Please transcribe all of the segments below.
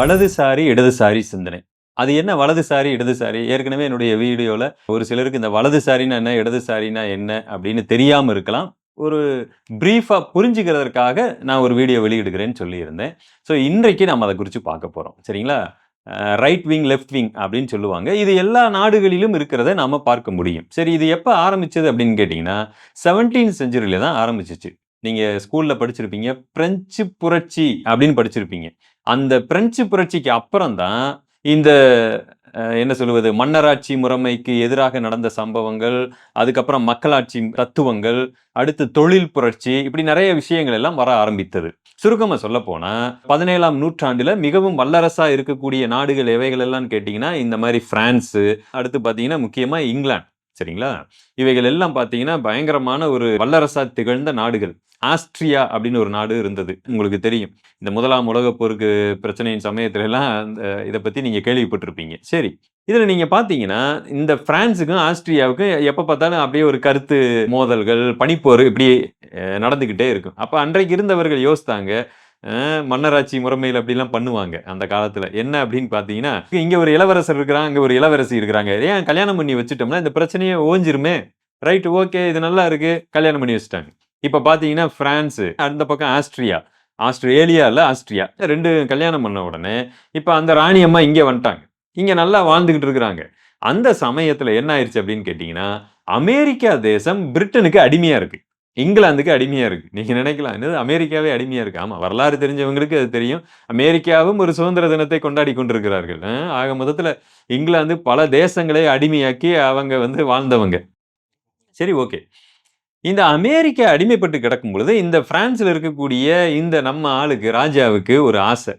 வலதுசாரி இடதுசாரி சிந்தனை. அது என்ன வலதுசாரி இடதுசாரி? ஏற்கனவே என்னுடைய வீடியோவில் ஒரு சிலருக்கு இந்த வலதுசாரின்னா என்ன இடதுசாரின்னா என்ன அப்படின்னு தெரியாமல் இருக்கலாம். ஒரு ப்ரீஃபாக புரிஞ்சுக்கிறதற்காக நான் ஒரு வீடியோ வெளியிடுகிறேன்னு சொல்லியிருந்தேன். ஸோ இன்றைக்கு நம்ம அதை குறித்து பார்க்க போகிறோம் சரிங்களா? ரைட் விங் லெஃப்ட் விங் அப்படின்னு சொல்லுவாங்க. இது எல்லா நாடுகளிலும் இருக்கிறத நாம் பார்க்க முடியும். சரி இது எப்போ ஆரம்பிச்சது அப்படின்னு கேட்டிங்கன்னா செவன்டீன் செஞ்சுரியில் தான் ஆரம்பிச்சிச்சு. நீங்கள் ஸ்கூலில் படிச்சிருப்பீங்க பிரெஞ்சு புரட்சி அப்படின்னு படிச்சிருப்பீங்க. அந்த பிரெஞ்சு புரட்சிக்கு அப்புறம் தான் இந்த என்ன சொல்லுவது மன்னராட்சி முறைமைக்கு எதிராக நடந்த சம்பவங்கள் அதுக்கப்புறம் மக்களாட்சி தத்துவங்கள் அடுத்து தொழில் புரட்சி இப்படி நிறைய விஷயங்கள் எல்லாம் வர ஆரம்பித்தது. சுருக்கமா சொல்ல போனா பதினேழாம் நூற்றாண்டுல மிகவும் வல்லரசா இருக்கக்கூடிய நாடுகள் எவைகள் எல்லாம் கேட்டிங்கன்னா இந்த மாதிரி ஃப்ரான்ஸு அடுத்து பார்த்தீங்கன்னா முக்கியமா இங்கிலாந்து. சரிங்களா? இவைகள் எல்லாம் பாத்தீங்கன்னா பயங்கரமான ஒரு வல்லரசா திகழ்ந்த நாடுகள். ஆஸ்ட்ரியா அப்படின்னு ஒரு நாடு இருந்தது. உங்களுக்கு தெரியும். இந்த முதலாம் உலகப் போருக்கு பிரச்சனையின் சமயத்துல எல்லாம் அந்த இதை பத்தி நீங்க கேள்விப்பட்டிருப்பீங்க. சரி. இதுல நீங்க பார்த்தீங்கன்னா இந்த ஃப்ரான்ஸுக்கும் ஆஸ்திரியாவுக்கும் எப்போ பார்த்தாலும் அப்படியே ஒரு கருத்து மோதல்கள் பனிப்போர் இப்படி நடந்துக்கிட்டே இருக்கும். அப்போ அன்றைக்கு இருந்தவர்கள் யோசித்தாங்க மன்னராட்சி முறைமையில் அப்படிலாம் பண்ணுவாங்க அந்த காலத்தில். என்ன அப்படின்னு பார்த்தீங்கன்னா இங்கே ஒரு இளவரசர் இருக்கிறாங்க அங்க ஒரு இளவரசி இருக்கிறாங்க. ஏன் கல்யாணம் பண்ணி வச்சுட்டோம்னா இந்த பிரச்சனையே ஓஞ்சிருமே. ரைட் ஓகே இது நல்லா இருக்குது கல்யாணம் பண்ணி வச்சுட்டாங்க. இப்போ பார்த்தீங்கன்னா ஃப்ரான்ஸு அந்த பக்கம் ஆஸ்திரியா ஆஸ்திரேலியா இல்ல ஆஸ்திரியா. ரெண்டு கல்யாணம் பண்ண உடனே இப்போ அந்த ராணி அம்மா இங்கே வந்துட்டாங்க. இங்கே நல்லா வாழ்ந்துக்கிட்டு இருக்கிறாங்க. அந்த சமயத்தில் என்ன ஆயிடுச்சு அப்படின்னு கேட்டிங்கன்னா அமெரிக்கா தேசம் பிரிட்டனுக்கு அடிமையாக இருக்குது இங்கிலாந்துக்கு அடிமையாக இருக்குது நீங்கள் நினைக்கலாம் என்னது அமெரிக்காவே அடிமையாக இருக்குது ஆமாம் வரலாறு தெரிஞ்சவங்களுக்கு அது தெரியும். அமெரிக்காவும் ஒரு சுதந்திர தினத்தை கொண்டாடி கொண்டிருக்கிறார்கள். ஆக மொத்தத்தில் இங்கிலாந்து பல தேசங்களை அடிமையாக்கி அவங்க வந்து வாழ்ந்தவங்க. சரி ஓகே. இந்த அமெரிக்கா அடிமைப்பட்டு கிடக்கும் பொழுது இந்த பிரான்ஸில் இருக்கக்கூடிய இந்த நம்ம ஆளுக்கு ராஜாவுக்கு ஒரு ஆசை.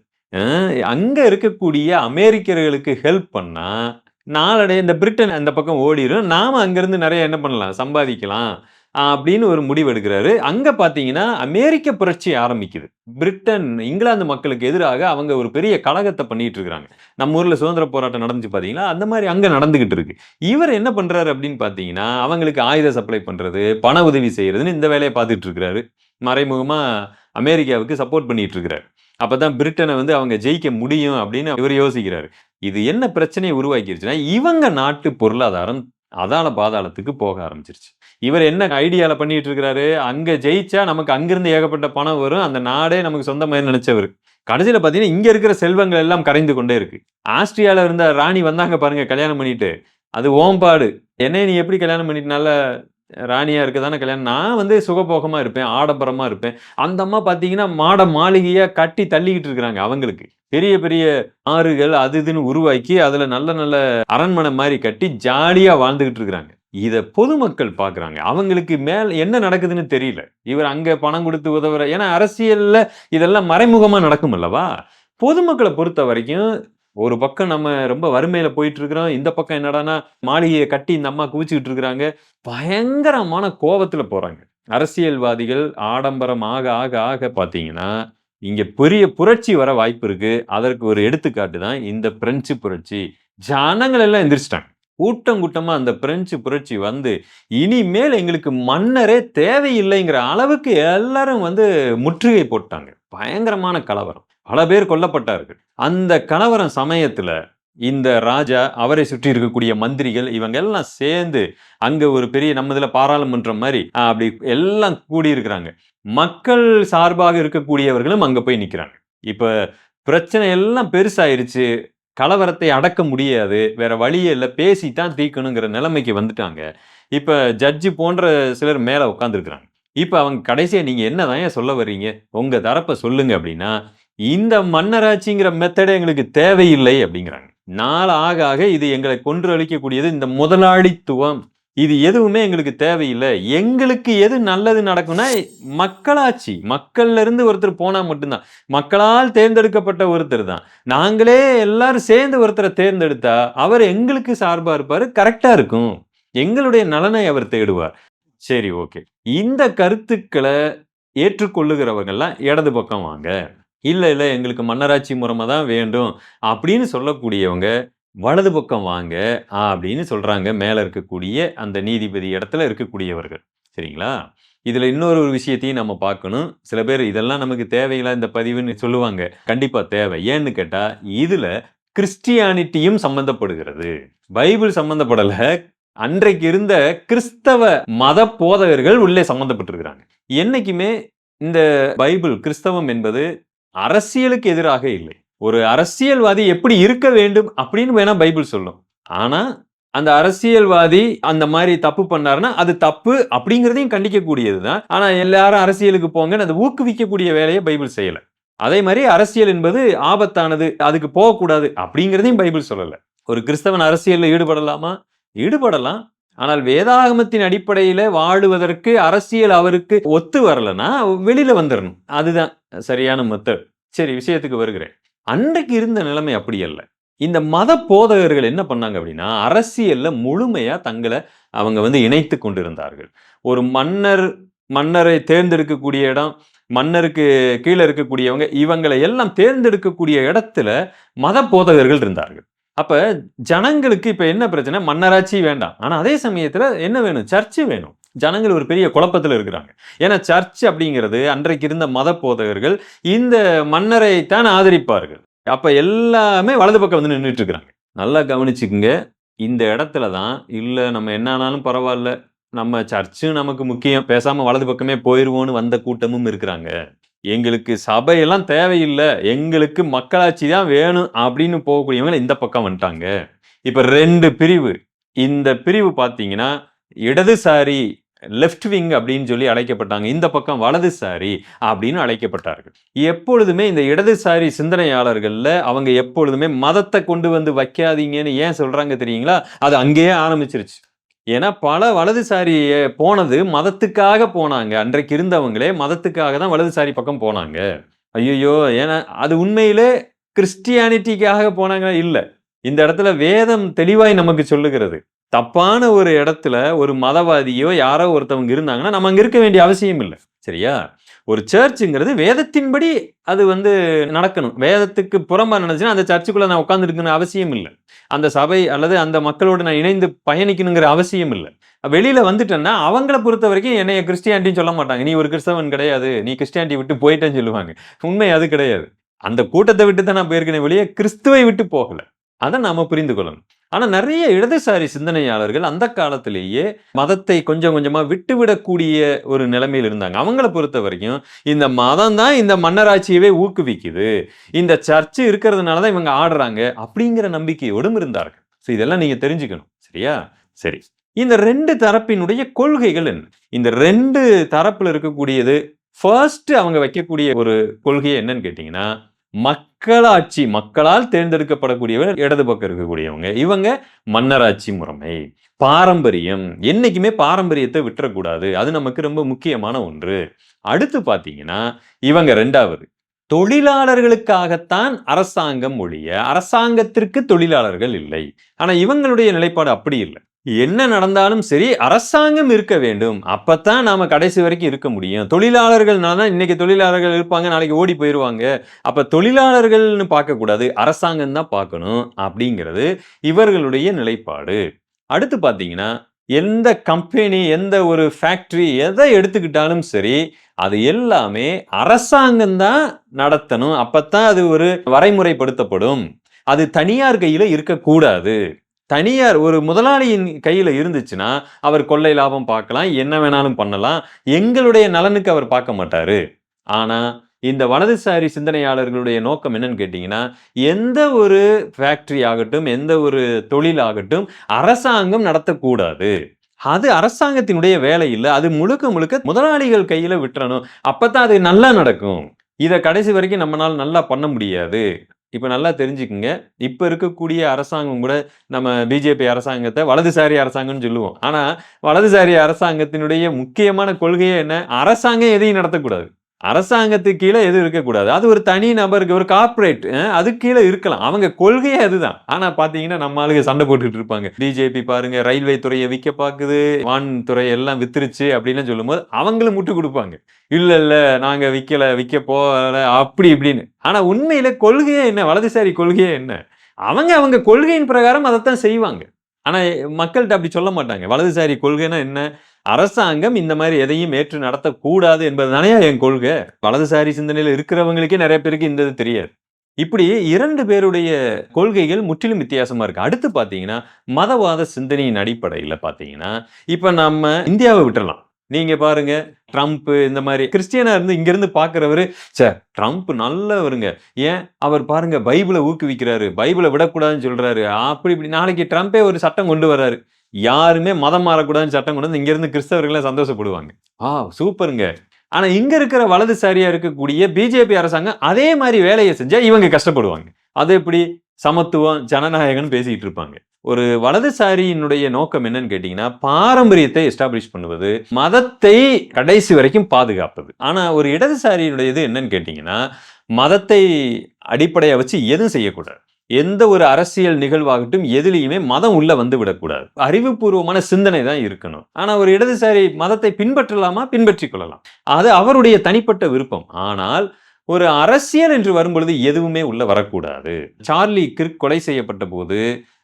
அங்கே இருக்கக்கூடிய அமெரிக்கர்களுக்கு ஹெல்ப் பண்ணால் நாளடைய இந்த பிரிட்டன் அந்த பக்கம் ஓடிரும். நாம அங்கேருந்து நிறைய என்ன பண்ணலாம்? சம்பாதிக்கலாம். அப்படின்னு ஒரு முடிவு எடுக்கிறாரு. அங்கே பார்த்தீங்கன்னா அமெரிக்க புரட்சி ஆரம்பிக்குது. பிரிட்டன் இங்கிலாந்து மக்களுக்கு எதிராக அவங்க ஒரு பெரிய கழகத்தை பண்ணிட்டு இருக்கிறாங்க. நம்ம ஊரில் சுதந்திர போராட்டம் நடந்துச்சு பார்த்தீங்கன்னா அந்த மாதிரி அங்கே நடந்துகிட்டு இருக்கு. இவர் என்ன பண்ணுறாரு அப்படின்னு பார்த்தீங்கன்னா அவங்களுக்கு ஆயுத சப்ளை பண்ணுறது பண உதவி செய்கிறதுன்னு இந்த வேலையை பார்த்துட்டு இருக்கிறாரு. மறைமுகமாக அமெரிக்காவுக்கு சப்போர்ட் பண்ணிட்டு இருக்கிறாரு. அப்பதான் பிரிட்டனை வந்து அவங்க ஜெயிக்க முடியும் அப்படின்னு இவர் யோசிக்கிறாரு. இது என்ன பிரச்சனையை உருவாக்கிருச்சுன்னா இவங்க நாட்டு பொருளாதாரம் அதால பாதாளத்துக்கு போக ஆரம்பிச்சிருச்சு. இவர் என்ன ஐடியாவில் பண்ணிட்டு இருக்கிறாரு அங்கே ஜெயிச்சா நமக்கு அங்கிருந்து ஏகப்பட்ட பணம் வரும். அந்த நாடே நமக்கு சொந்தமாக நினைச்சவர். கடைசியில் பார்த்தீங்கன்னா இங்கே இருக்கிற செல்வங்கள் எல்லாம் கரைந்து கொண்டே இருக்கு. ஆஸ்திரியாவில் இருந்த ராணி வந்தாங்க பாருங்க கல்யாணம் பண்ணிட்டு. அது ஓம்பாடு. என்னை நீ எப்படி கல்யாணம் பண்ணிட்டு நல்ல இருக்க தானே கல்யாணம்? நான் வந்து சுகபோகமாக இருப்பேன் ஆடம்பரமாக இருப்பேன். அந்த அம்மா பார்த்தீங்கன்னா மாட மாளிகையாக கட்டி தள்ளிக்கிட்டு இருக்கிறாங்க அவங்களுக்கு. பெரிய பெரிய ஆறுகள் அது இதுன்னு உருவாக்கி அதில் நல்ல நல்ல அரண்மனை மாதிரி கட்டி ஜாலியாக வாழ்ந்துக்கிட்டு இருக்கிறாங்க. இதை பொதுமக்கள் பார்க்குறாங்க அவங்களுக்கு மேல் என்ன நடக்குதுன்னு தெரியல. இவர் அங்கே பணம் கொடுத்து உதவுற ஏன்னா அரசியலில் இதெல்லாம் மறைமுகமாக நடக்கும் அல்லவா? பொதுமக்களை பொறுத்த வரைக்கும் ஒரு பக்கம் நம்ம ரொம்ப வறுமையில போயிட்டு இருக்கிறோம் இந்த பக்கம் என்னடான்னா மாளிகையை கட்டி இந்த அம்மா குவிச்சுக்கிட்டு இருக்கிறாங்க. பயங்கரமான கோபத்தில் போகிறாங்க அரசியல்வாதிகள் ஆடம்பரம் ஆக ஆக ஆக பார்த்தீங்கன்னா இங்கே பெரிய புரட்சி வர வாய்ப்பு இருக்குது அதற்கு ஒரு எடுத்துக்காட்டு தான் இந்த பிரெஞ்சு புரட்சி. ஜனங்கள் எல்லாம் எந்திரிச்சிட்டாங்க. கூட்டம் கூட்டமாக அந்த பிரெஞ்சு புரட்சி வந்து இனிமேல் எங்களுக்கு மன்னரே தேவையில்லைங்கிற அளவுக்கு எல்லாரும் வந்து முற்றுகை போட்டாங்க. பயங்கரமான கலவரம். பல பேர் கொல்லப்பட்டார்கள். அந்த கலவரம் சமயத்தில் இந்த ராஜா அவரை சுற்றி இருக்கக்கூடிய மந்திரிகள் இவங்க எல்லாம் சேர்ந்து அங்கே ஒரு பெரிய நம்ம இதில் பாராளுமன்றம் மாதிரி அப்படி எல்லாம் கூடி இருக்கிறாங்க மக்கள் சார்பாக இருக்கக்கூடியவர்களும் அங்கே போய் நிற்கிறாங்க இப்போ பிரச்சனை எல்லாம் பெருசாயிருச்சு. கலவரத்தை அடக்க முடியாது வேற வழியே இல்லை பேசி தான் தீர்க்கணுங்கிற நிலைமைக்கு வந்துட்டாங்க. இப்போ ஜட்ஜி போன்ற சிலர் மேலே உட்காந்துருக்குறாங்க இப்போ அவங்க கடைசியாக நீங்கள் என்னதான் ஏன் சொல்ல வர்றீங்க? உங்கள் தரப்பை சொல்லுங்க அப்படின்னா இந்த மன்னராட்சிங்கிற மெத்தடே எங்களுக்கு தேவையில்லை அப்படிங்கிறாங்க. நாள் ஆக ஆக இது எங்களை கொன்று அழிக்கக்கூடியது இந்த முதலாளித்துவம். இது எதுவுமே எங்களுக்கு தேவையில்லை. எங்களுக்கு எது நல்லது நடக்கும்னா மக்களாட்சி. மக்கள்ல இருந்து ஒருத்தர் போனா மட்டும்தான். மக்களால் தேர்ந்தெடுக்கப்பட்ட ஒருத்தர் தான். நாங்களே எல்லாரும் சேர்ந்து ஒருத்தரை தேர்ந்தெடுத்தா அவர் எங்களுக்கு சார்பா இருப்பாரு கரெக்டா இருக்கும். எங்களுடைய நலனை அவர் தேடுவார். சரி ஓகே இந்த கருத்துக்களை ஏற்றுக்கொள்ளுகிறவங்கெல்லாம் இடது பக்கம் வாங்க. இல்லை இல்லை எங்களுக்கு மன்னராட்சி முறைமை தான் வேண்டும் அப்படின்னு சொல்லக்கூடியவங்க வலது பக்கம் வாங்க அப்படின்னு சொல்றாங்க. மேலே இருக்கக்கூடிய அந்த நீதிபதி இடத்துல இருக்கக்கூடியவர்கள். சரிங்களா? இதுல இன்னொரு ஒரு விஷயத்தையும் நம்ம பார்க்கணும். சில பேர் இதெல்லாம் நமக்கு தேவையில்லை இந்த பதிவுன்னு சொல்லுவாங்க. கண்டிப்பாக தேவை. ஏன்னு கேட்டால் இதுல கிறிஸ்டியானிட்டியும் சம்பந்தப்படுகிறது. பைபிள் சம்மந்தப்படலை அன்றைக்கு இருந்த கிறிஸ்தவ மத போதகர்கள் உள்ளே சம்பந்தப்பட்டிருக்கிறாங்க. என்னைக்குமே இந்த பைபிள் கிறிஸ்தவம் என்பது அரசியலுக்கு எதிராக இல்லை. ஒரு அரசியல்வாதி எப்படி இருக்க வேண்டும் அப்படின்னு வேணா பைபிள் சொல்லும். ஆனா அந்த அரசியல்வாதி அந்த மாதிரி தப்பு பண்ணாருன்னா அது தப்பு அப்படிங்கிறதையும் கண்டிக்கக்கூடியது தான் ஆனா எல்லாரும் அரசியலுக்கு போங்கன்னு அதை ஊக்குவிக்கக்கூடிய வேலையை பைபிள் செய்யல. அதே மாதிரி அரசியல் என்பது ஆபத்தானது அதுக்கு போகக்கூடாது அப்படிங்கிறதையும் பைபிள் சொல்லல. ஒரு கிறிஸ்தவன் அரசியலில் ஈடுபடலாமா? ஈடுபடலாம். ஆனால் வேதாகமத்தின் அடிப்படையில வாழுவதற்கு அரசியல் அவருக்கு ஒத்து வரலன்னா வெளியில வந்துடணும் அதுதான் சரியான மெத்தட். சரி விஷயத்துக்கு வருகிறேன். அன்றைக்கு இருந்த நிலைமை அப்படி அல்ல. இந்த மத போதகர்கள் என்ன பண்ணாங்க அப்படின்னா அரசியலில் முழுமையாக தங்களை அவங்க வந்து இணைத்து கொண்டிருந்தார்கள். ஒரு மன்னர் மன்னரை தேர்ந்தெடுக்கக்கூடிய இடம் மன்னருக்கு கீழே இருக்கக்கூடியவங்க இவங்களை எல்லாம் தேர்ந்தெடுக்கக்கூடிய இடத்துல மத போதகர்கள் இருந்தார்கள். அப்போ ஜனங்களுக்கு இப்போ என்ன பிரச்சனை? மன்னராட்சி வேண்டாம். ஆனால் அதே சமயத்தில் என்ன வேணும்? சர்ச்சு வேணும். ஜனங்கள் ஒரு பெரிய குழப்பத்தில் இருக்கிறாங்க. ஏன்னா சர்ச் அப்படிங்கிறது அன்றைக்கு இருந்த மத போதகர்கள் இந்த மன்னரை தான் ஆதரிப்பார்கள். அப்போ எல்லாமே வலது பக்கம் வந்து நின்றுட்டு இருக்கிறாங்க. நல்லா கவனிச்சுக்குங்க. இந்த இடத்துல தான் இல்லை நம்ம என்ன ஆனாலும் பரவாயில்ல. நம்ம சர்ச்சும் நமக்கு முக்கியம். பேசாமல் வலது பக்கமே போயிடுவோன்னு வந்த கூட்டமும் இருக்கிறாங்க. எங்களுக்கு சபையெல்லாம் தேவையில்லை. எங்களுக்கு மக்களாட்சி தான் வேணும் அப்படின்னு போகக்கூடியவங்க இந்த பக்கம் வந்துட்டாங்க. இப்போ ரெண்டு பிரிவு. இந்த பிரிவு பார்த்தீங்கன்னா இடதுசாரி லெஃப்ட் விங் அப்படின்னு சொல்லி அழைக்கப்பட்டாங்க. இந்த பக்கம் வலதுசாரி அப்படின்னு அழைக்கப்பட்டார்கள். எப்பொழுதுமே இந்த இடதுசாரி சிந்தனையாளர்களில் அவங்க எப்பொழுதுமே மதத்தை கொண்டு வந்து வைக்காதீங்கன்னு ஏன் சொல்கிறாங்க தெரியுங்களா? அது அங்கேயே ஆரம்பிச்சிருச்சு. ஏன்னா பல வலதுசாரி போனது மதத்துக்காக போனாங்க. அன்றைக்கு இருந்தவங்களே மதத்துக்காக தான் வலதுசாரி பக்கம் போனாங்க. ஐயோ ஏன்னா அது உண்மையிலே கிறிஸ்டியானிட்டிக்காக போனாங்க இல்லை. இந்த இடத்துல வேதம் தெளிவாய் நமக்கு சொல்லுகிறது. தப்பான ஒரு இடத்துல ஒரு மதவாதியோ யாரோ ஒருத்தவங்க இருந்தாங்கன்னா நம்ம அங்கே இருக்க வேண்டிய அவசியம் இல்லை. சரியா? ஒரு சர்ச்சுங்கிறது வேதத்தின்படி அது வந்து நடக்கணும். வேதத்துக்கு புறம்பா நடந்துச்சுன்னா அந்த சர்ச்சுக்குள்ளே நான் உட்காந்துருக்கணும் அவசியம் இல்லை. அந்த சபை அல்லது அந்த மக்களோடு நான் இணைந்து பயணிக்கணுங்கிற அவசியம் இல்லை. வெளியில் வந்துட்டேன்னா அவங்கள பொறுத்த வரைக்கும் என்னைய கிறிஸ்டியானிட்டின்னு சொல்ல மாட்டாங்க. நீ ஒரு கிறிஸ்தவன் கிடையாது. நீ கிறிஸ்டியானிட்டி விட்டு போயிட்டேன்னு சொல்லுவாங்க. உண்மை அது கிடையாது. அந்த கூட்டத்தை விட்டு தான் நான் போயிருக்கேன் வெளியே கிறிஸ்துவை விட்டு போகல. அதை நாம புரிந்து கொள்ளணும். ஆனால் நிறைய இடதுசாரி சிந்தனையாளர்கள் அந்த காலத்திலேயே மதத்தை கொஞ்சம் கொஞ்சமாக விட்டுவிடக்கூடிய ஒரு நிலைமையில் இருந்தாங்க. அவங்கள பொறுத்த வரைக்கும் இந்த மதம் தான் இந்த மன்னராட்சியவே ஊக்குவிக்குது. இந்த சர்ச்சு இருக்கிறதுனால தான் இவங்க ஆடுறாங்க அப்படிங்கிற நம்பிக்கையோடும் இருந்தார்கள். ஸோ இதெல்லாம் நீங்கள் தெரிஞ்சுக்கணும். சரியா? சரி. இந்த ரெண்டு தரப்பினுடைய கொள்கைகள் என்ன? இந்த ரெண்டு தரப்பில் இருக்கக்கூடியது ஃபர்ஸ்ட் அவங்க வைக்கக்கூடிய ஒரு கொள்கை என்னன்னு கேட்டிங்கன்னா மக்களாட்சி மக்களால் தேர்ந்தெடுக்கப்படக்கூடியவர் இடது பக்கம் இருக்கக்கூடியவங்க. இவங்க மன்னராட்சி முறைமை பாரம்பரியம். என்னைக்குமே பாரம்பரியத்தை விட்டுறக்கூடாது. அது நமக்கு ரொம்ப முக்கியமான ஒன்று. அடுத்து பார்த்தீங்கன்னா இவங்க ரெண்டாவது. தொழிலாளர்களுக்காகத்தான் அரசாங்கம் ஒழிய அரசாங்கத்திற்கு தொழிலாளர்கள் இல்லை. ஆனா இவங்களுடைய நிலைப்பாடு அப்படி இல்லை. என்ன நடந்தாலும் சரி அரசாங்கம் இருக்க வேண்டும். அப்பத்தான் நாம கடைசி வரைக்கும் இருக்க முடியும். தொழிலாளர்கள்னால தான் இன்னைக்கு தொழிலாளர்கள் இருப்பாங்க நாளைக்கு ஓடி போயிடுவாங்க அப்ப தொழிலாளர்கள்னு பார்க்கக்கூடாது அரசாங்கம் தான் பார்க்கணும் அப்படிங்கிறது இவர்களுடைய நிலைப்பாடு. அடுத்து பார்த்தீங்கன்னா எந்த கம்பெனி எந்த ஒரு ஃபேக்ட்ரி எதை எடுத்துக்கிட்டாலும் சரி அது எல்லாமே அரசாங்கம் தான் நடத்தணும். அப்பத்தான் அது ஒரு வரைமுறைப்படுத்தப்படும். அது தனியார் கையில் இருக்கக்கூடாது. தனியார் ஒரு முதலாளியின் கையில் இருந்துச்சுன்னா அவர் கொள்ளை லாபம் பார்க்கலாம் என்ன வேணாலும் பண்ணலாம் எங்களுடைய நலனுக்கு அவர் பார்க்க மாட்டார். ஆனால் இந்த வலதுசாரி சிந்தனையாளர்களுடைய நோக்கம் என்னன்னு கேட்டிங்கன்னா எந்த ஒரு ஃபேக்ட்ரி ஆகட்டும் எந்த ஒரு தொழில் ஆகட்டும் அரசாங்கம் நடத்தக்கூடாது. அது அரசாங்கத்தினுடைய வேலை இல்லை அது முழுக்க முழுக்க முதலாளிகள் கையில் விட்டுறணும். அப்போ தான் அது நல்லா நடக்கும். இதை கடைசி வரைக்கும் நம்மளால் நல்லா பண்ண முடியாது. இப்போ நல்லா தெரிஞ்சுக்குங்க. இப்போ இருக்கக்கூடிய அரசாங்கம் கூட நம்ம பிஜேபி அரசாங்கத்தை வலதுசாரி அரசாங்கம்னு சொல்லுவோம். ஆனால் வலதுசாரி அரசாங்கத்தினுடைய முக்கியமான கொள்கையே என்ன? அரசாங்கம் எதையும் நடத்தக்கூடாது. அரசாங்கத்துக்கு கீழே எதுவும் இருக்கக்கூடாது. அது ஒரு தனி நபருக்கு ஒரு கார்ப்பரேட் அது கீழே இருக்கலாம். அவங்க கொள்கையே அதுதான். ஆனா பாத்தீங்கன்னா நம்ம ஆளுங்க சண்டை போட்டுட்டு இருப்பாங்க. பிஜேபி பாருங்க ரயில்வே துறையை விற்க பாக்குது வான் துறை எல்லாம் வித்துருச்சு அப்படின்னு சொல்லும்போது அவங்களும் முட்டு கொடுப்பாங்க. இல்ல இல்ல நாங்க விக்கல விற்க போகல அப்படி இப்படின்னு. ஆனா உண்மையில கொள்கையே என்ன? வலதுசாரி கொள்கையே என்ன? அவங்க அவங்க கொள்கையின் பிரகாரம் அதைத்தான் செய்வாங்க. ஆனா மக்கள்கிட்ட அப்படி சொல்ல மாட்டாங்க. வலதுசாரி கொள்கைன்னா என்ன? அரசாங்கம் இந்த மாதிரி எதையும் ஏற்று நடத்தக்கூடாது என்பதுதானே என் கொள்கை. வலதுசாரி சிந்தனையில் இருக்கிறவங்களுக்கே நிறைய பேருக்கு இந்த இது தெரியாது. இப்படி இரண்டு பேருடைய கொள்கைகள் முற்றிலும் வித்தியாசமா இருக்கு. அடுத்து பாத்தீங்கன்னா மதவாத சிந்தனையின் அடிப்படையில் பாத்தீங்கன்னா இப்ப நம்ம இந்தியாவை விட்டுறலாம். நீங்க பாருங்க ட்ரம்ப் இந்த மாதிரி கிறிஸ்டியனா இருந்து இங்கிருந்து பாக்குறவரு சே ட்ரம்ப் நல்லவருங்க. ஏன்? அவர் பாருங்க பைபிளை ஊக்குவிக்கிறாரு பைபிளை விடக்கூடாதுன்னு சொல்றாரு. அப்படி இப்படி நாளைக்கு ட்ரம்ப்பே ஒரு சட்டம் கொண்டு வர்றாரு. யாருமே மதம் மாறக்கூடாதுன்னு சட்டம் கொண்டு வந்து இங்கேருந்து கிறிஸ்தவர்களே சந்தோஷப்படுவாங்க. ஆ சூப்பருங்க. ஆனால் இங்கே இருக்கிற வலதுசாரியாக இருக்கக்கூடிய பிஜேபி அரசாங்கம் அதே மாதிரி வேலையை செஞ்சால் இவங்க கஷ்டப்படுவாங்க. அது எப்படி? சமத்துவம் ஜனநாயகம்னு பேசிக்கிட்டு இருப்பாங்க. ஒரு வலதுசாரியினுடைய நோக்கம் என்னன்னு கேட்டிங்கன்னா பாரம்பரியத்தை எஸ்டாப்ளிஷ் பண்ணுவது மதத்தை கடைசி வரைக்கும் பாதுகாப்பது. ஆனால் ஒரு இடதுசாரியினுடைய இது என்னன்னு கேட்டிங்கன்னா மதத்தை அடிப்படையாக வச்சு எதுவும் செய்யக்கூடாது. எந்த ஒரு அரசியல் நிகழ்வாகட்டும் எதுலையுமே மதம் உள்ள வந்து விடக்கூடாது. அறிவுபூர்வமான சிந்தனை தான் இருக்கணும். ஆனா ஒரு இடதுசாரி மதத்தை பின்பற்றலாமா? பின்பற்றிக் கொள்ளலாம். அது அவருடைய தனிப்பட்ட விருப்பம். ஆனால் ஒரு அரசியல் என்று வரும்பொழுது எதுவுமே உள்ள வரக்கூடாது. சார்லி கிர்க் கொலை செய்யப்பட்ட போது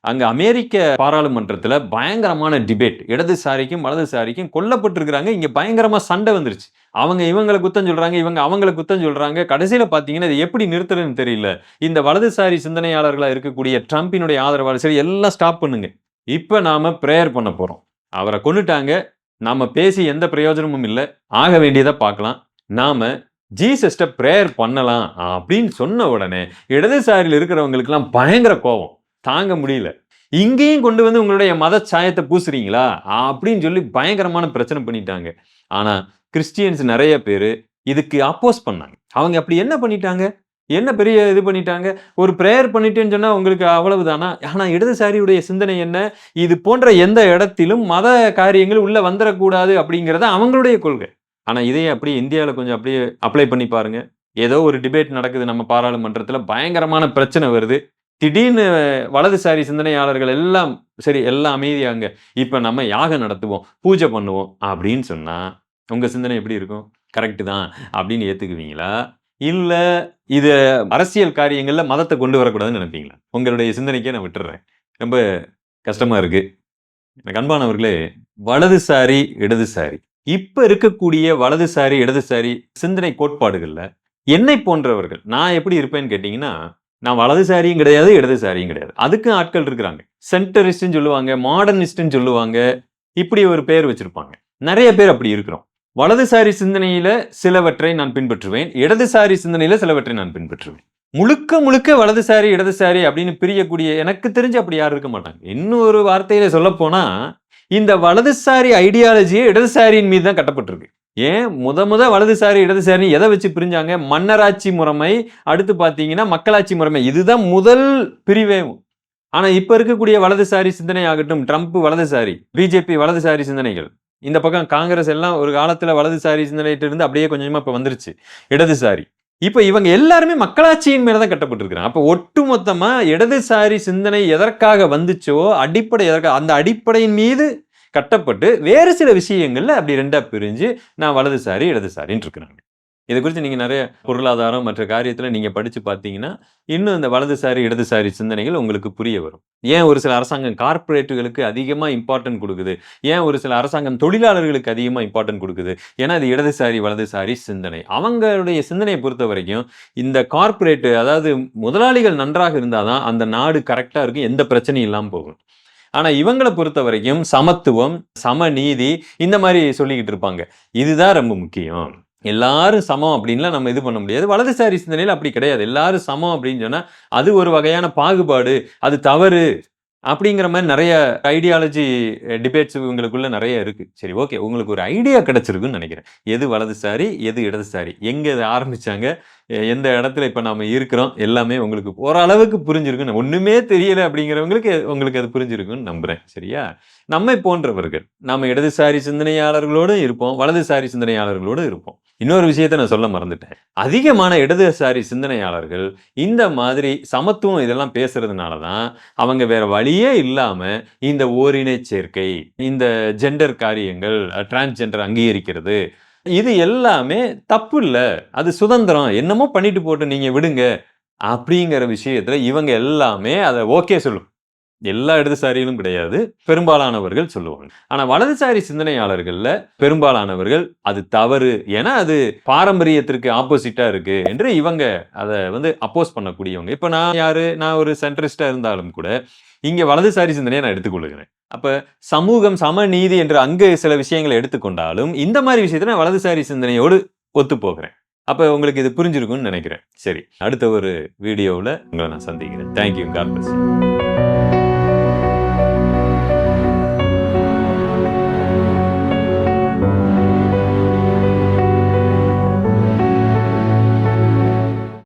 அங்க அமெரிக்க பாராளுமன்றத்துல பயங்கரமான டிபேட் இடதுசாரிக்கும் வலதுசாரிக்கும் கொல்லப்பட்டிருக்கிறாங்க. இங்க பயங்கரமா சண்டை வந்துருச்சு. அவங்க இவங்களை குத்தம் சொல்றாங்க இவங்க அவங்களை குத்தம் சொல்றாங்க. கடைசியில பாத்தீங்கன்னா இது எப்படி நிறுத்துறதுன்னு தெரியல. இந்த வலதுசாரி சிந்தனையாளர்களா இருக்கக்கூடிய ட்ரம்பினுடைய ஆதரவாளர் சரி எல்லாம் ஸ்டாப் பண்ணுங்க. இப்ப நாம ப்ரேயர் பண்ண போறோம். அவரை கொண்டுட்டாங்க நாம பேசி எந்த பிரயோஜனமும் இல்லை. ஆக வேண்டியதை பார்க்கலாம். நாம ஜீசஸ்ட ப்ரேயர் பண்ணலாம் அப்படின்னு சொன்ன உடனே இடதுசாரியில் இருக்கிறவங்களுக்குலாம் பயங்கர கோபம் தாங்க முடியல. இங்கேயும் கொண்டு வந்து உங்களுடைய மத சாயத்தை பூசுறீங்களா? அப்படின்னு சொல்லி பயங்கரமான பிரச்சனை பண்ணிட்டாங்க. ஆனா கிறிஸ்டியன்ஸ் நிறைய பேர் இதுக்கு அப்போஸ் பண்ணாங்க. அவங்க அப்படி என்ன பண்ணிட்டாங்க? என்ன பெரிய இது பண்ணிட்டாங்க? ஒரு ப்ரேயர் பண்ணிட்டேன்னு சொன்னா உங்களுக்கு அவ்வளவுதானா? ஆனா இடதுசாரியுடைய சிந்தனை என்ன? இது போன்ற எந்த இடத்திலும் மத காரியங்கள் உள்ள வந்துடக்கூடாது அப்படிங்கிறத அவங்களுடைய கொள்கை. ஆனா இதையே அப்படியே இந்தியாவில் கொஞ்சம் அப்படியே அப்ளை பண்ணி பாருங்க. ஏதோ ஒரு டிபேட் நடக்குது நம்ம பாராளுமன்றத்தில். பயங்கரமான பிரச்சனை வருது. திடீர்னு வலதுசாரி சிந்தனையாளர்கள் எல்லாம் சரி எல்லாம் அமைதியாங்க இப்போ நம்ம யாகம் நடத்துவோம் பூஜை பண்ணுவோம் அப்படின்னு சொன்னால் உங்கள் சிந்தனை எப்படி இருக்கும்? கரெக்டு தான் அப்படின்னு ஏற்றுக்குவீங்களா இல்லை இது அரசியல் காரியங்களில் மதத்தை கொண்டு வரக்கூடாதுன்னு நினைப்பீங்களா? உங்களுடைய சிந்தனைக்கே நான் விட்டுறேன். ரொம்ப கஷ்டமாக இருக்குது எனக்கு அன்பானவர்களே வலதுசாரி இடதுசாரி. இப்போ இருக்கக்கூடிய வலதுசாரி இடதுசாரி சிந்தனை கோட்பாடுகளில் என்னை போன்றவர்கள் நான் எப்படி இருப்பேன்னு கேட்டிங்கன்னா நான் வலதுசாரியும் கிடையாது இடதுசாரியும் கிடையாது. அதுக்கும் ஆட்கள் இருக்கிறாங்க. சென்டரிஸ்ட்னு சொல்லுவாங்க மாடர்னிஸ்ட்னு சொல்லுவாங்க. இப்படி ஒரு பேர் வச்சிருப்பாங்க. நிறைய பேர் அப்படி இருக்கிறோம். வலதுசாரி சிந்தனையில சிலவற்றை நான் பின்பற்றுவேன் இடதுசாரி சிந்தனையில சிலவற்றை நான் பின்பற்றுவேன். முழுக்க முழுக்க வலதுசாரி இடதுசாரி அப்படின்னு பிரியக்கூடிய எனக்கு தெரிஞ்சு அப்படி யாரும் இருக்க மாட்டாங்க. இன்னும் ஒரு வார்த்தையில சொல்ல போனா இந்த வலதுசாரி ஐடியாலஜியே இடதுசாரியின் மீது தான் கட்டப்பட்டிருக்கு. ஏன் முத முத வலதுசாரி இடதுசாரி எதை வச்சு பிரிஞ்சாங்க? மன்னராட்சி முறைமை. அடுத்து பார்த்தீங்கன்னா மக்களாட்சி முறைமை. இதுதான் முதல் பிரிவே. ஆனால் இப்போ இருக்கக்கூடிய வலதுசாரி சிந்தனை ஆகட்டும் ட்ரம்ப் வலதுசாரி பிஜேபி வலதுசாரி சிந்தனைகள். இந்த பக்கம் காங்கிரஸ் எல்லாம் ஒரு காலத்தில் வலதுசாரி சிந்தனைட்டு இருந்து அப்படியே கொஞ்சமாக இப்போ வந்துருச்சு இடதுசாரி இப்போ இவங்க எல்லாருமே மக்களாட்சியின் மேலே தான் கட்டப்பட்டிருக்கிறாங்க. அப்போ ஒட்டுமொத்தமாக இடதுசாரி சிந்தனை எதற்காக வந்துச்சோ அடிப்படை எதற்காக அந்த அடிப்படையின் மீது கட்டப்பட்டு வேறு சில விஷயங்களில் அப்படி ரெண்டாக பிரிஞ்சு நான் வலதுசாரி இடதுசாரின்னு இருக்கிறாங்க இதை குறித்து நீங்கள் நிறைய பொருளாதாரம் மற்ற காரியத்தில் நீங்கள் படித்து பார்த்தீங்கன்னா இன்னும் இந்த வலதுசாரி இடதுசாரி சிந்தனைகள் உங்களுக்கு புரிய வரும். ஏன் ஒரு சில அரசாங்கம் கார்ப்பரேட்டுகளுக்கு அதிகமாக இம்பார்ட்டன்ட் கொடுக்குது? ஏன் ஒரு சில அரசாங்கம் தொழிலாளர்களுக்கு அதிகமாக இம்பார்ட்டன்ட் கொடுக்குது? ஏன்னா அது இடதுசாரி வலதுசாரி சிந்தனை. அவங்களுடைய சிந்தனையை பொறுத்த வரைக்கும் இந்த கார்ப்பரேட்டு அதாவது முதலாளிகள் நன்றாக இருந்தால் தான் அந்த நாடு கரெக்டாக இருக்கும் எந்த பிரச்சனையும் இல்லாமல் போகும். ஆனா இவங்களை பொறுத்த வரைக்கும் சமத்துவம் சமநீதி இந்த மாதிரி சொல்லிக்கிட்டு இருப்பாங்க. இதுதான் ரொம்ப முக்கியம். எல்லாரும் சமம் அப்படின்லாம் நம்ம இது பண்ண முடியாது. வலதுசாரி சிந்தனையில் அப்படி கிடையாது. எல்லாரும் சமம் அப்படின்னு சொன்னால் அது ஒரு வகையான பாகுபாடு அது தவறு அப்படிங்கிற மாதிரி நிறைய ஐடியாலஜி டிபேட்ஸ் இவங்களுக்குள்ள நிறைய இருக்கு. சரி ஓகே உங்களுக்கு ஒரு ஐடியா கிடைச்சிருக்குன்னு நினைக்கிறேன். எது வலதுசாரி எது இடதுசாரி? எங்க இதை ஆரம்பிச்சாங்க? எந்த இடத்துல இப்போ நம்ம இருக்கிறோம் எல்லாமே உங்களுக்கு ஓரளவுக்கு புரிஞ்சிருக்குன்னு ஒன்றுமே தெரியலை அப்படிங்கிறவங்களுக்கு உங்களுக்கு அது புரிஞ்சிருக்குன்னு நம்புகிறேன் சரியா? நம்மை போன்றவர்கள் நம்ம இடதுசாரி சிந்தனையாளர்களோடும் இருப்போம் வலதுசாரி சிந்தனையாளர்களோடும் இருப்போம். இன்னொரு விஷயத்தை நான் சொல்ல மறந்துட்டேன். அதிகமான இடதுசாரி சிந்தனையாளர்கள் இந்த மாதிரி சமத்துவம் இதெல்லாம் பேசுறதுனால தான் அவங்க வேற வழியே இல்லாமல் இந்த ஓரினை சேர்க்கை இந்த ஜெண்டர் காரியங்கள் டிரான்ஸ்ஜெண்டர் அங்கீகரிக்கிறது இது எல்லாமே தப்பு இல்லை அது சுதந்திரம். என்னமோ பண்ணிட்டு போட்டு நீங்கள் விடுங்க. அப்படிங்கிற விஷயத்தில் இவங்க எல்லாமே அதை ஓகே சொல்லும். எல்லா இடதுசாரிகளும் கிடையாது. பெரும்பாலானவர்கள் சொல்லுவாங்க. ஆனால் வலதுசாரி சிந்தனையாளர்களில் பெரும்பாலானவர்கள் அது தவறு. ஏன்னா அது பாரம்பரியத்திற்கு ஆப்போசிட்டாக இருக்கு என்று இவங்க அதை வந்து அப்போஸ் பண்ணக்கூடியவங்க. இப்போ நான் யாரு? நான் ஒரு சென்ட்ரிஸ்டாக இருந்தாலும் கூட இங்கே வலதுசாரி சிந்தனையை நான் எடுத்துக்கொள்கிறேன். அப்ப சமூகம் சமநீதி என்று அங்கு சில விஷயங்களை எடுத்துக்கொண்டாலும் இந்த மாதிரி விஷயத்துல நான் வலதுசாரி சிந்தனையோடு ஒத்து போகிறேன் அப்ப உங்களுக்கு இது புரிஞ்சிருக்கும்னு நினைக்கிறேன். சரி அடுத்த ஒரு வீடியோவில் உங்களை நான் சந்திக்கிறேன். Thank you God plus